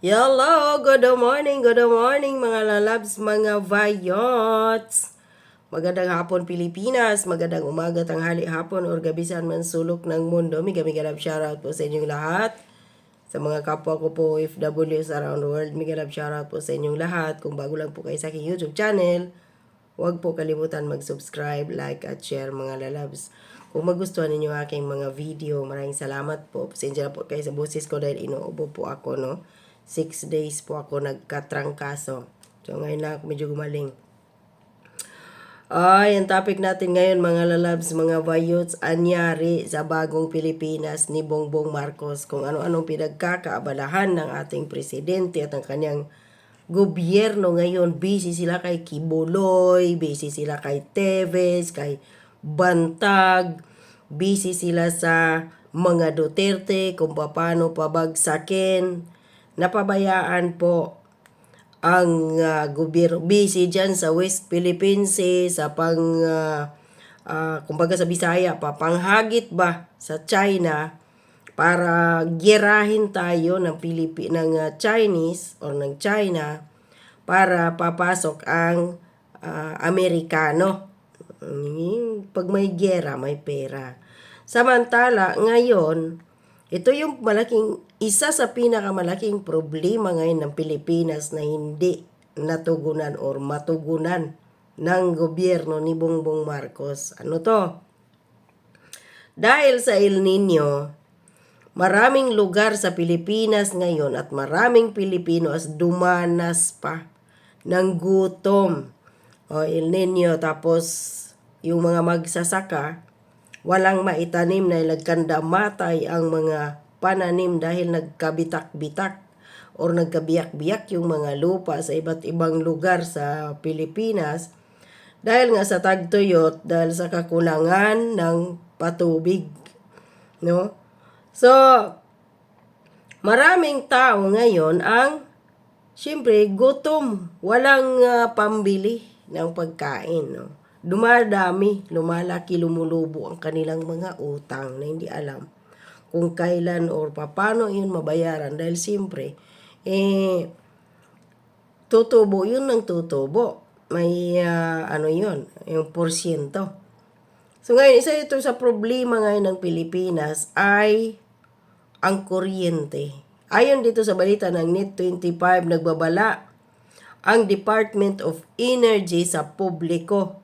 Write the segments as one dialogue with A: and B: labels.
A: Hello, good morning, good morning mga lalabs, mga vayots. Magandang hapon Pilipinas, magandang umaga, tanghali, hapon, or gabi saan man sulok ng mundo. Miga miga love shoutout po sa inyong lahat. Sa mga kapwa ko po OFWs around the world, miga love shoutout po sa inyong lahat. Kung bago lang po kayo sa aking YouTube channel, huwag po kalimutan mag-subscribe, like, at share mga lalabs. Kung magustuhan ninyo aking mga video, maraming salamat po. Pasensya na po kayo sa boses ko dahil inuubo po ako, no? Six days po ako nagkatrangkaso. So, ngayon na ako medyo gumaling. Ay, ang topic natin ngayon mga lalabs, mga vayots, anyari sa bagong Pilipinas ni Bongbong Marcos kung ano-anong pinagkakaabalahan ng ating presidente at ang kanyang gobyerno ngayon. Busy sila kay Kibuloy, busy sila kay Teves, kay Bantag, busy sila sa mga Duterte kung paano pabagsakin. Napabayaan po ang uh, gobyerno busy dyan sa West Philippines sa pang uh, uh, kumbaga sa Bisaya pa panghagit ba sa China para girahin tayo ng Pilipi ng uh, Chinese or ng China para papasok ang uh, Amerikano. Mm, Pag may gera, may pera. Samantala, ngayon, ito yung malaking, isa sa pinakamalaking problema ngayon ng Pilipinas na hindi natugunan or matugunan ng gobyerno ni Bongbong Marcos. Ano to? Dahil sa El Nino, maraming lugar sa Pilipinas ngayon at maraming Pilipino as dumanas pa ng gutom. O El Nino tapos yung mga magsasaka, walang maitanim na ilagkanda matay ang mga pananim dahil nagkabitak-bitak or nagkabiyak-biyak yung mga lupa sa iba't ibang lugar sa Pilipinas dahil nga sa tagtuyot dahil sa kakulangan ng patubig no? So maraming tao ngayon ang siyempre gutom. Walang uh, pambili ng pagkain no? Dumadami, lumalaki, lumulubo ang kanilang mga utang na hindi alam kung kailan or paano yun mabayaran dahil siyempre, eh, tutubo yun ng tutubo. May, uh, ano yun, yung porsyento. So ngayon, isa ito sa problema ngayon ng Pilipinas ay ang kuryente. Ayon dito sa balita ng NET25, nagbabala ang Department of Energy sa publiko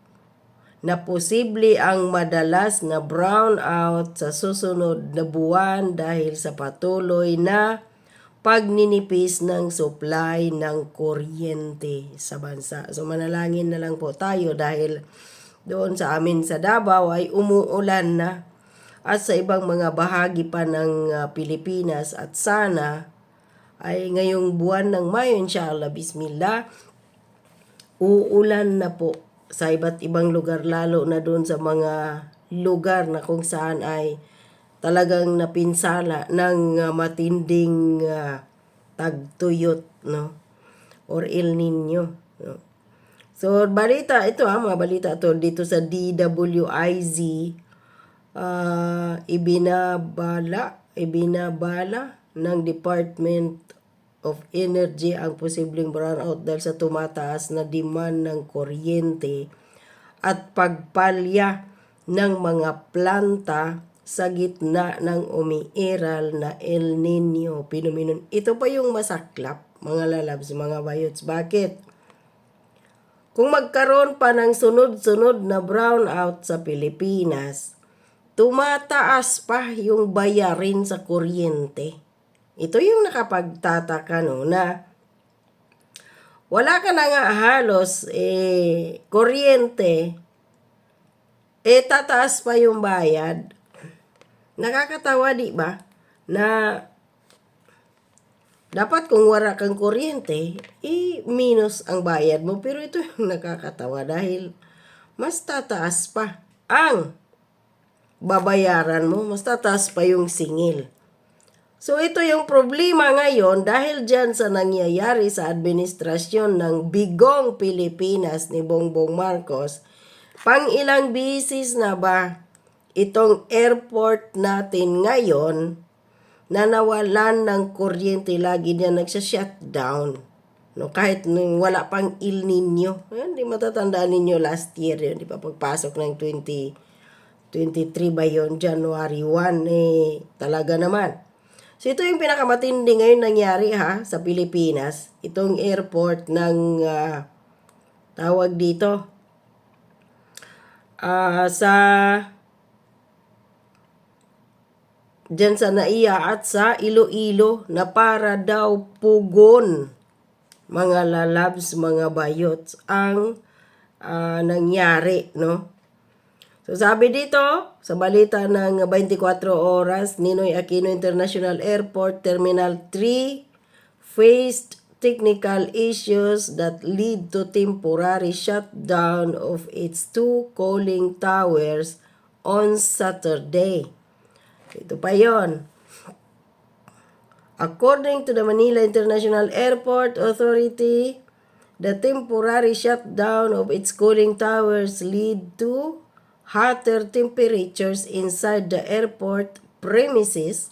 A: na posible ang madalas na brownout sa susunod na buwan dahil sa patuloy na pagninipis ng supply ng kuryente sa bansa. So manalangin na lang po tayo dahil doon sa amin sa Davao ay umuulan na at sa ibang mga bahagi pa ng uh, Pilipinas at sana ay ngayong buwan ng Mayo inshallah bismillah uulan na po sa iba't ibang lugar lalo na doon sa mga lugar na kung saan ay talagang napinsala ng uh, matinding uh, tagtuyot no? Or El Nino no? So balita ito ha mga balita to dito sa DWIZ uh, ibinabala ibinabala ng Department of Energy ang posibleng brownout dahil sa tumataas na demand ng kuryente at pagpalya ng mga planta sa gitna ng umiiral na El Nino phenomenon. Ito pa yung masaklap, mga lalabs, mga bayots. Bakit? Kung magkaroon pa ng sunod-sunod na brownout sa Pilipinas, tumataas pa yung bayarin sa kuryente. Ito yung nakapagtataka no na wala ka na nga halos eh kuryente eh tataas pa yung bayad. Nakakatawa di ba na dapat kung wala kang kuryente, eh, minus ang bayad mo. Pero ito yung nakakatawa dahil mas tataas pa ang babayaran mo, mas tataas pa yung singil. So ito yung problema ngayon dahil dyan sa nangyayari sa administrasyon ng Bigong Pilipinas ni Bongbong Marcos, pang ilang bisis na ba itong airport natin ngayon na nawalan ng kuryente lagi niya nagsha-shutdown. No, kahit nung wala pang El Nino. Hindi matatandaan ninyo last year yun, di ba? Pagpasok ng 2023 ba yun? January 1, eh, talaga naman. So, ito yung pinakamatindi ngayon nangyari ha, sa Pilipinas. Itong airport ng, ah, tawag dito, ah, sa Diyan sa Naiya at sa Iloilo na para daw pugon mga lalabs, mga bayots ang ah, nangyari, no? So sabi dito, sa balita ng 24 oras, Ninoy Aquino International Airport Terminal 3 faced technical issues that lead to temporary shutdown of its two cooling towers on Saturday. Ito pa yon. According to the Manila International Airport Authority, the temporary shutdown of its cooling towers lead to hotter temperatures inside the airport premises,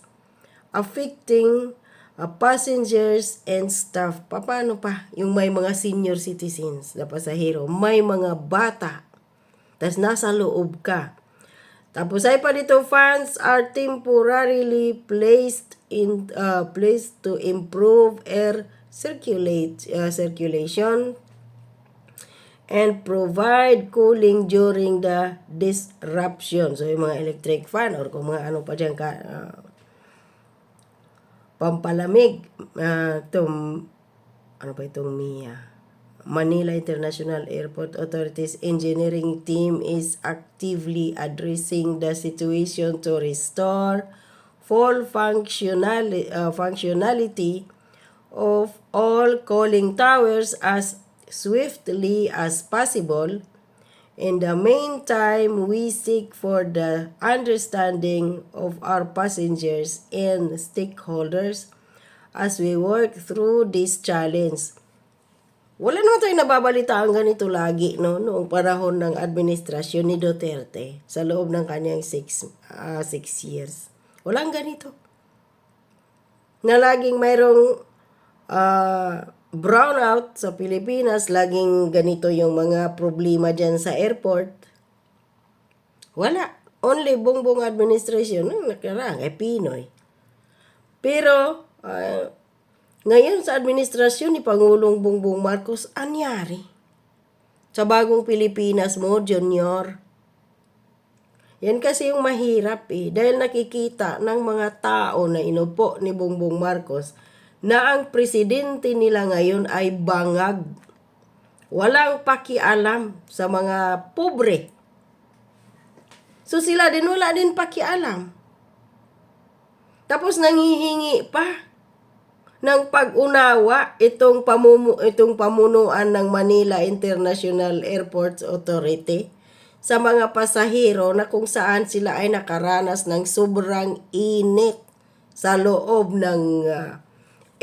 A: affecting uh, passengers and staff. Pa- Paano pa? Yung may mga senior citizens na pasahero, may mga bata, tas nasa loob ka. Tapos ay pa dito, fans are temporarily placed in uh, placed to improve air circulate uh, circulation and provide cooling during the disruption. So yung mga electric fan or kung mga ano pa dyan ka, uh, pampalamig, uh, ano ba itong MIA? Manila International Airport Authority's engineering team is actively addressing the situation to restore full functionali- uh, functionality of all calling towers as swiftly as possible. In the meantime, we seek for the understanding of our passengers and stakeholders as we work through this challenge. Wala naman tayo nababalita ang ganito lagi no noong panahon ng administrasyon ni Duterte sa loob ng kanyang six, ah, six years. Walang ganito. Na laging mayroong ah, brownout sa Pilipinas, laging ganito yung mga problema dyan sa airport. Wala. Only bongbong administration nung nakarang ay Pinoy. Pero, ah, ngayon sa administrasyon ni Pangulong Bongbong Marcos, anyari? Sa bagong Pilipinas mo, Junior. Yan kasi yung mahirap eh. Dahil nakikita ng mga tao na inupo ni Bongbong Marcos na ang presidente nila ngayon ay bangag. Walang pakialam sa mga pobre. So sila din wala din pakialam. Tapos nangihingi pa ng pag-unawa itong pamumu itong pamunuan ng Manila International Airports Authority sa mga pasahero na kung saan sila ay nakaranas ng sobrang init sa loob ng ah,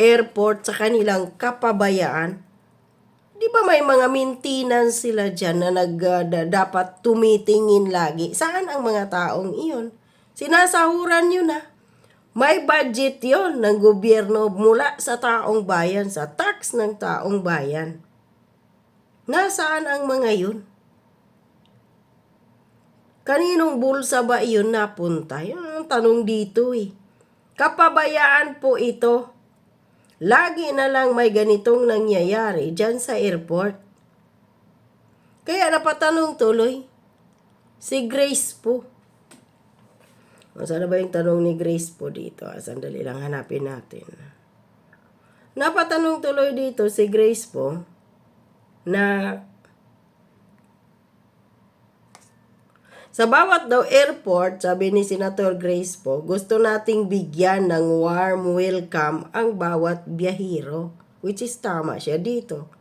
A: airport sa kanilang kapabayaan. Di ba may mga maintenance sila dyan na nag, da- dapat tumitingin lagi? Saan ang mga taong iyon? Sinasahuran nyo na. May budget yon ng gobyerno mula sa taong bayan, sa tax ng taong bayan. Nasaan ang mga yun? Kaninong bulsa ba iyon napunta? Yun ang tanong dito eh. Kapabayaan po ito. Lagi na lang may ganitong nangyayari dyan sa airport. Kaya napatanong tuloy, si Grace po. O, sana ba yung tanong ni Grace po dito? Ah, Sandali lang hanapin natin. Napatanong tuloy dito si Grace po na sa bawat daw airport, sabi ni Senator Grace po, gusto nating bigyan ng warm welcome ang bawat biyahero. Which is tama siya dito.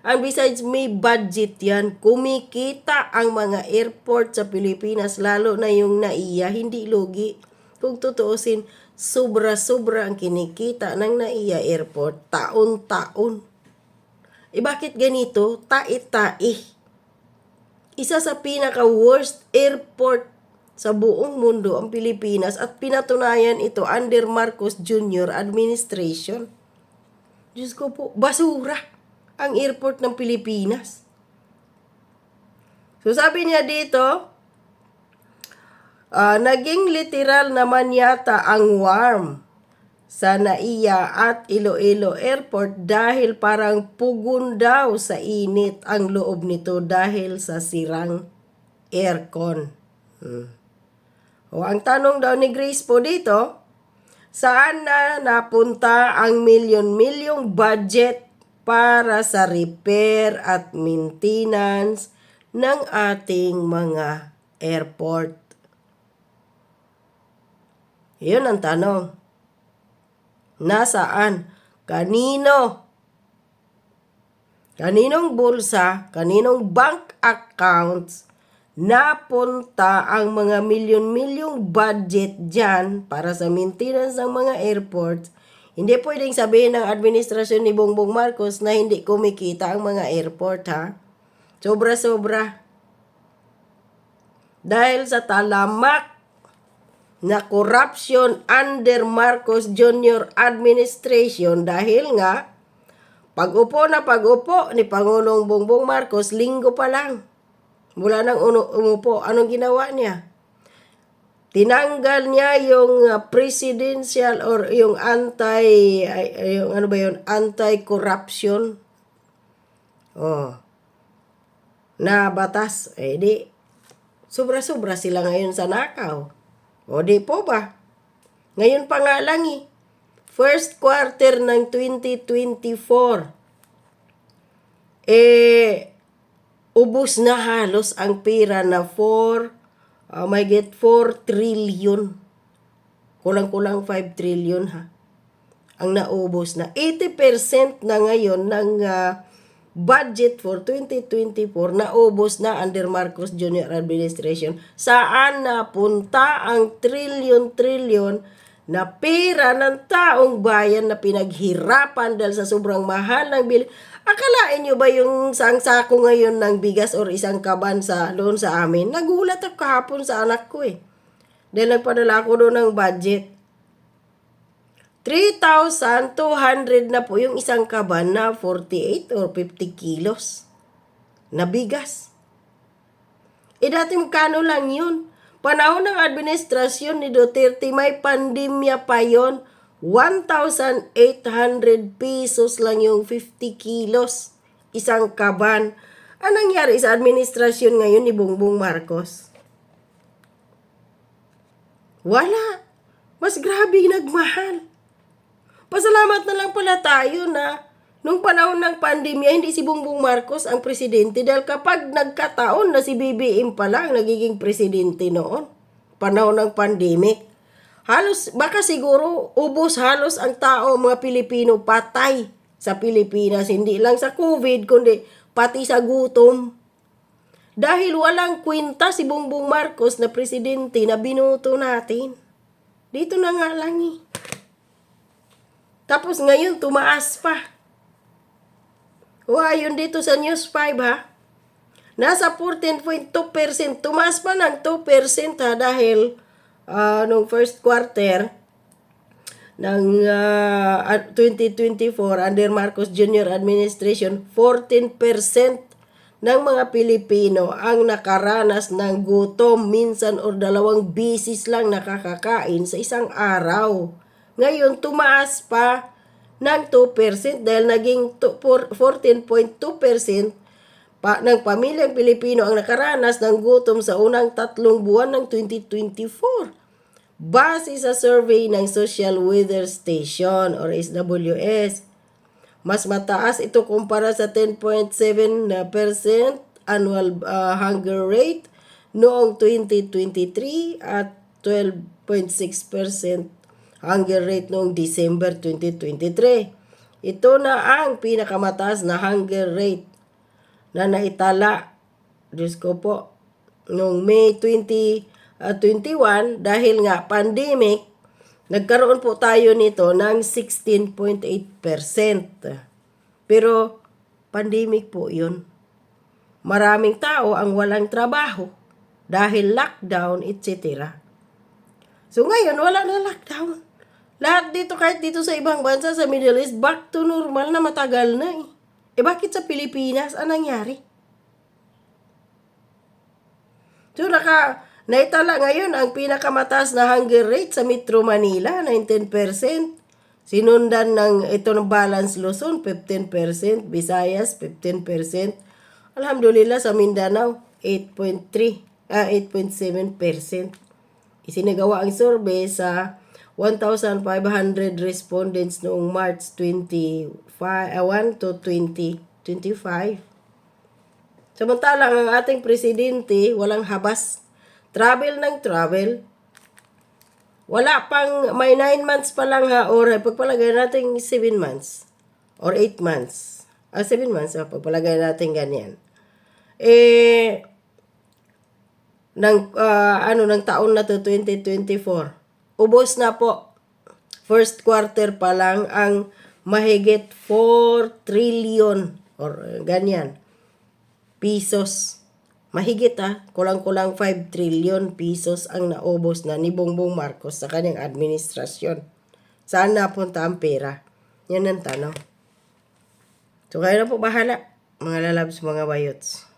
A: And besides, may budget yan. Kumikita ang mga airport sa Pilipinas, lalo na yung naiya, hindi lugi. Kung tutuusin, sobra-sobra ang kinikita ng naiya airport taon-taon. Eh bakit ganito? Tai-tai. Isa sa pinaka-worst airport sa buong mundo ang Pilipinas at pinatunayan ito under Marcos Jr. administration. Diyos ko po, basura ang airport ng Pilipinas. So sabi niya dito, ah, naging literal naman yata ang warm sa Naiya at Iloilo Airport dahil parang pugon daw sa init ang loob nito dahil sa sirang aircon. Hmm. O ang tanong daw ni Grace po dito, saan na napunta ang milyon-milyong budget para sa repair at maintenance ng ating mga airport? Yun ang tanong. Nasaan? Kanino? Kaninong bulsa, kaninong bank accounts napunta ang mga milyon-milyong budget dyan para sa maintenance ng mga airports, hindi pwedeng sabihin ng administrasyon ni Bongbong Marcos na hindi kumikita ang mga airport ha. Sobra-sobra. Dahil sa talamak na corruption under Marcos Jr. administration dahil nga pag-upo na pag-upo ni Pangulong Bongbong Marcos linggo pa lang. Mula nang umupo, anong ginawa niya? Tinanggal niya yung uh, presidential or yung anti yung ano ba yun anti-corruption oh na batas eh di sobra-sobra sila ngayon sa nakaw o di po ba? Ngayon pa nga lang eh. First quarter ng 2024 eh ubos na halos ang pera na 4 uh, may get 4 trillion. Kulang-kulang 5 trillion ha? Ang naubos na. 80% na ngayon ng ah, budget for 2024 naubos na under Marcos Jr. administration saan napunta ang trillion-trillion na pera ng taong bayan na pinaghirapan dahil sa sobrang mahal ng bil. Akalain nyo ba yung isang sako ngayon ng bigas or isang kaban sa doon sa amin? Nagulat ako kahapon sa anak ko eh. Dahil nagpadala ako doon ng budget. 3,200 na po yung isang kaban na 48 or 50 kilos na bigas. Eh dati magkano lang yun? Panahon ng administrasyon ni Duterte, may pandemya pa yon 1,800 pesos lang yung 50 kilos. Isang kaban. Anong nangyari sa administrasyon ngayon ni Bongbong Marcos? Wala. Mas grabe nagmahal. Pasalamat na lang pala tayo na nung panahon ng pandemya, hindi si Bongbong Marcos ang presidente dahil kapag nagkataon na si BBM pala ang nagiging presidente noon, panahon ng pandemic, halos, baka siguro, ubos halos ang tao, mga Pilipino, patay sa Pilipinas. Hindi lang sa COVID, kundi pati sa gutom. Dahil walang kwenta si Bongbong Marcos na presidente na binuto natin. Dito na nga lang eh. Tapos ngayon, tumaas pa. Wow, yun dito sa News 5 ha. Nasa 14.2%. Tumaas pa ng 2% ha dahil uh, nung first quarter ng uh, 2024 under Marcos Jr. administration, 14% ng mga Pilipino ang nakaranas ng gutom minsan or dalawang bisis lang nakakakain sa isang araw. Ngayon, tumaas pa ng 2% dahil naging 14.2% pa, ng pamilyang Pilipino ang nakaranas ng gutom sa unang tatlong buwan ng 2024. Base sa survey ng Social Weather Station or SWS, mas mataas ito kumpara sa 10.7% annual uh, hunger rate noong 2023 at 12.6% hunger rate noong December 2023. Ito na ang pinakamataas na hunger rate na naitala, Diyos ko po, noong May 2021 dahil nga pandemic, nagkaroon po tayo nito ng 16.8%. Pero pandemic po yun. Maraming tao ang walang trabaho dahil lockdown, etc. So ngayon, wala na lockdown. Lahat dito, kahit dito sa ibang bansa, sa Middle East, back to normal na matagal na eh. Eh bakit sa Pilipinas, anong nangyari? So naka, naitala ngayon ang pinakamataas na hunger rate sa Metro Manila, 19%. Sinundan ng ito ng Balance Luzon, 15%. Visayas, 15%. Alhamdulillah sa Mindanao, 8.3, ah, 8.7%. Isinagawa ang survey sa 1,500 respondents noong March 25, ah, 1 to 2025. Samantalang ang ating presidente, walang habas. Travel ng travel. Wala pang, may 9 months pa lang ha, or pagpalagay natin 7 months. Or 8 months. Ah, 7 months, ah, pagpalagay natin ganyan. Eh, ng, ah, ano, ng taon na to, 2024. Ubos na po. First quarter pa lang ang mahigit 4 trillion or ganyan pesos. Mahigit ah, kulang-kulang 5 trillion pesos ang naubos na ni Bongbong Marcos sa kanyang administrasyon. Saan napunta ang pera? Yan ang tanong. So kayo na po bahala, mga lalabs, mga bayots.